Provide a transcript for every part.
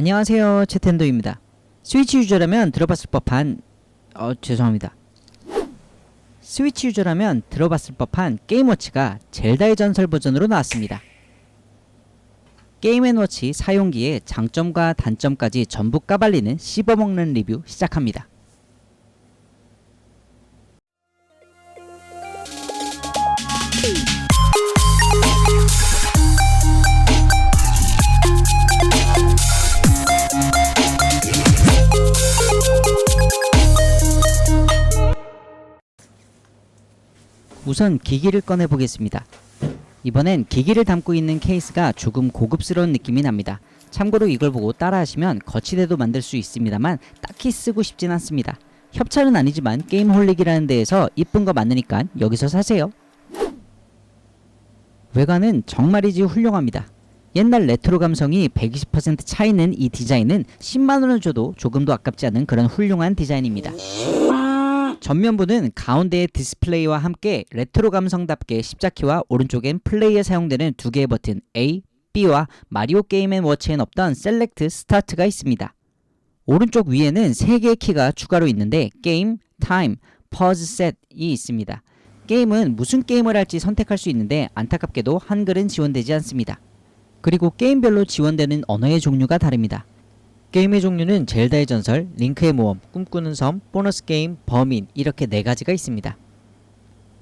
안녕하세요. 채텐도입니다. 스위치 유저라면 들어봤을 법한 어 죄송합니다. 스위치 유저라면 들어봤을 법한 게임워치가 젤다의 전설 버전으로 나왔습니다. 게임앤워치 사용기의 장점과 단점까지 전부 까발리는 씹어먹는 리뷰 시작합니다 우선 기기를 꺼내 보겠습니다. 이번엔 기기를 담고 있는 케이스가 조금 고급스러운 느낌이 납니다. 참고로 이걸 보고 따라하시면 거치대도 만들 수 있습니다만 딱히 쓰고 싶진 않습니다. 협찬은 아니지만 게임홀릭이라는 데에서 이쁜 거 많으니까 여기서 사세요. 외관은 정말이지 훌륭합니다. 옛날 레트로 감성이 120% 차이는 이 디자인은 10만원을 줘도 조금도 아깝지 않은 그런 훌륭한 디자인입니다. 전면부는 가운데의 디스플레이와 함께 레트로 감성답게 십자키와 오른쪽엔 플레이에 사용되는 두 개의 버튼 A, B와 마리오 게임 앤 워치엔 없던 셀렉트 스타트가 있습니다. 오른쪽 위에는 세 개의 키가 추가로 있는데 게임, 타임, 퍼즈 셋이 있습니다. 게임은 무슨 게임을 할지 선택할 수 있는데 안타깝게도 한글은 지원되지 않습니다. 그리고 게임별로 지원되는 언어의 종류가 다릅니다. 게임의 종류는 젤다의 전설, 링크의 모험, 꿈꾸는 섬, 보너스 게임, 범인 이렇게 네 가지가 있습니다.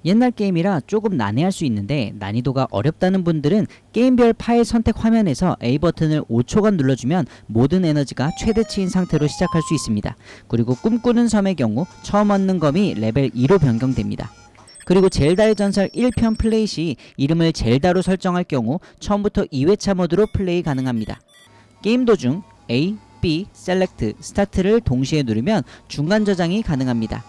옛날 게임이라 조금 난해할 수 있는데 난이도가 어렵다는 분들은 게임별 파일 선택 화면에서 A 버튼을 5초간 눌러주면 모든 에너지가 최대치인 상태로 시작할 수 있습니다. 그리고 꿈꾸는 섬의 경우 처음 얻는 검이 레벨 2로 변경됩니다. 그리고 젤다의 전설 1편 플레이 시 이름을 젤다로 설정할 경우 처음부터 2회차 모드로 플레이 가능합니다. 게임 도중 A, B, 셀렉트, 스타트를 동시에 누르면 중간 저장이 가능합니다.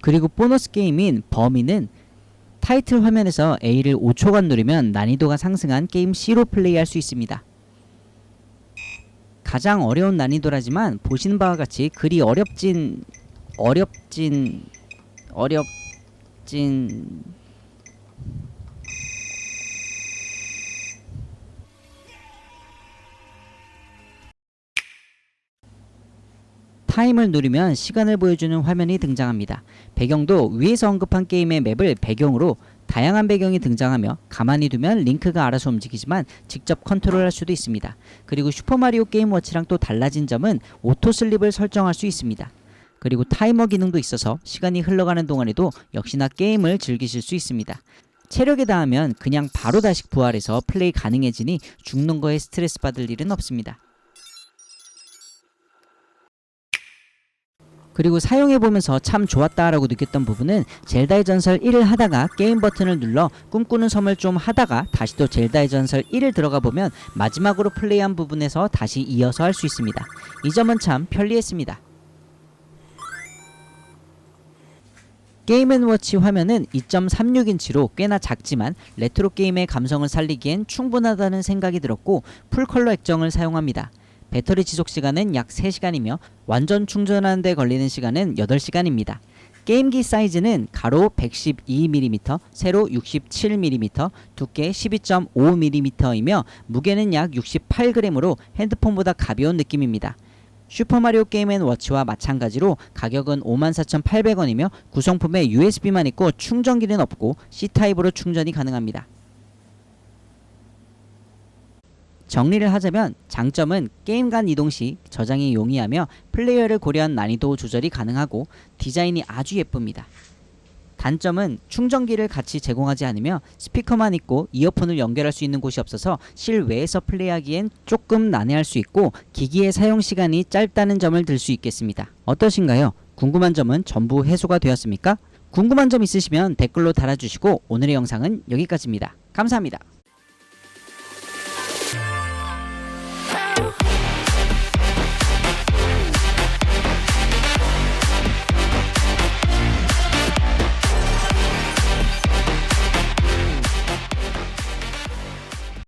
그리고 보너스 게임인 범인은 타이틀 화면에서 A를 5초간 누르면 난이도가 상승한 게임 C로 플레이할 수 있습니다. 가장 어려운 난이도라지만 보시는 바와 같이 그리 어렵진 어렵진 어렵진 타임을 누르면 시간을 보여주는 화면이 등장합니다. 배경도 위에서 언급한 게임의 맵을 배경으로 다양한 배경이 등장하며 가만히 두면 링크가 알아서 움직이지만 직접 컨트롤할 수도 있습니다. 그리고 슈퍼마리오 게임 워치랑 또 달라진 점은 오토 슬립을 설정할 수 있습니다. 그리고 타이머 기능도 있어서 시간이 흘러가는 동안에도 역시나 게임을 즐기실 수 있습니다. 체력에 닿으면 그냥 바로 다시 부활해서 플레이 가능해지니 죽는 거에 스트레스 받을 일은 없습니다. 그리고 사용해보면서 참 좋았다라고 느꼈던 부분은 젤다의 전설 1을 하다가 게임 버튼을 눌러 꿈꾸는 섬을 좀 하다가 다시 또 젤다의 전설 1을 들어가 보면 마지막으로 플레이한 부분에서 다시 이어서 할 수 있습니다. 이 점은 참 편리했습니다. 게임앤워치 화면은 2.36인치로 꽤나 작지만 레트로 게임의 감성을 살리기엔 충분하다는 생각이 들었고 풀컬러 액정을 사용합니다. 배터리 지속 시간은 약 3시간이며 완전 충전하는 데 걸리는 시간은 8시간입니다. 게임기 사이즈는 가로 112mm, 세로 67mm, 두께 12.5mm이며 무게는 약 68g으로 핸드폰보다 가벼운 느낌입니다. 슈퍼마리오 게임 앤 워치와 마찬가지로 가격은 54,800원이며 구성품에 USB만 있고 충전기는 없고 C타입으로 충전이 가능합니다. 정리를 하자면 장점은 게임 간 이동 시 저장이 용이하며 플레이어를 고려한 난이도 조절이 가능하고 디자인이 아주 예쁩니다. 단점은 충전기를 같이 제공하지 않으며 스피커만 있고 이어폰을 연결할 수 있는 곳이 없어서 실외에서 플레이하기엔 조금 난해할 수 있고 기기의 사용 시간이 짧다는 점을 들 수 있겠습니다. 어떠신가요? 궁금한 점은 전부 해소가 되었습니까? 궁금한 점 있으시면 댓글로 달아주시고 오늘의 영상은 여기까지입니다. 감사합니다.